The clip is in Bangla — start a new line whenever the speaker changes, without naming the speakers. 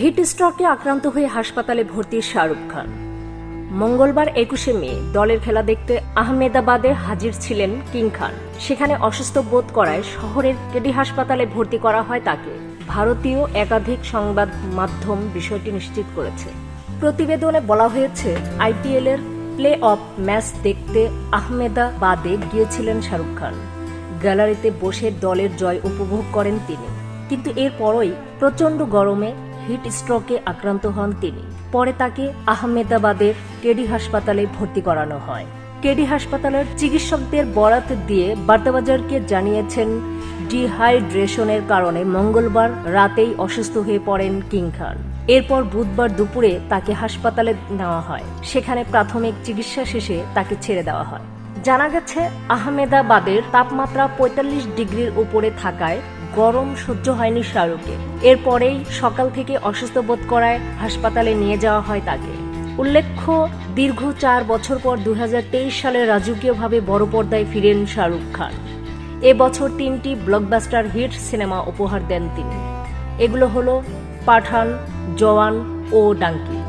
হিট স্ট্রোকে আক্রান্ত হয়ে হাসপাতালে ভর্তি শাহরুখ খান। মঙ্গলবার একুশে মে দলের খেলা দেখতে আহমেদাবাদে হাজির ছিলেন কিং খান। সেখানে অসুস্থ বোধ করায় শহরের কেডি হাসপাতালে ভর্তি করা হয় তাকে। ভারতীয় একাধিক সংবাদ মাধ্যম বিষয়টি নিশ্চিত করেছে। প্রতিবেদনে বলা হয়েছে আইপিএল এর প্লে অফ ম্যাচ দেখতে আহমেদাবাদে গিয়েছিলেন শাহরুখ খান। গ্যালারিতে বসে দলের জয় উপভোগ করেন তিনি। কিন্তু এরপরই প্রচণ্ড গরমে হিট স্ট্রোকে আক্রান্ত হন তিনি। পরে তাকে আহমেদাবাদের কেডি হাসপাতালে ভর্তি করানো হয়। কেডি হাসপাতালের চিকিৎসকদের বরাত দিয়ে বার্তাবাজারকে জানিয়েছেন, ডিহাইড্রেশনের কারণে মঙ্গলবার রাতেই অসুস্থ হয়ে পড়েন কিং খান। এরপর বুধবার দুপুরে তাকে হাসপাতালে নেওয়া হয়। সেখানে প্রাথমিক চিকিৎসা শেষে তাকে ছেড়ে দেওয়া হয়। জানা গেছে, আহমেদাবাদের তাপমাত্রা পঁয়তাল্লিশ ডিগ্রির উপরে থাকায় গরম সহ্য হয়নি শাহরুখের এরপরেই সকাল থেকে অসুস্থ বোধ করায় হাসপাতালে নিয়ে যাওয়া হয় তাকে। উল্লেখ্য, দীর্ঘ চার বছর পর দু হাজার তেইশ সালে রাজকীয়ভাবে বড় পর্দায় ফিরেন শাহরুখ খান। এবছর তিনটি ব্লকবাস্টার হিট সিনেমা উপহার দেন তিনি। এগুলো হলো পাঠান, জওয়ান ও ডাঙ্কি।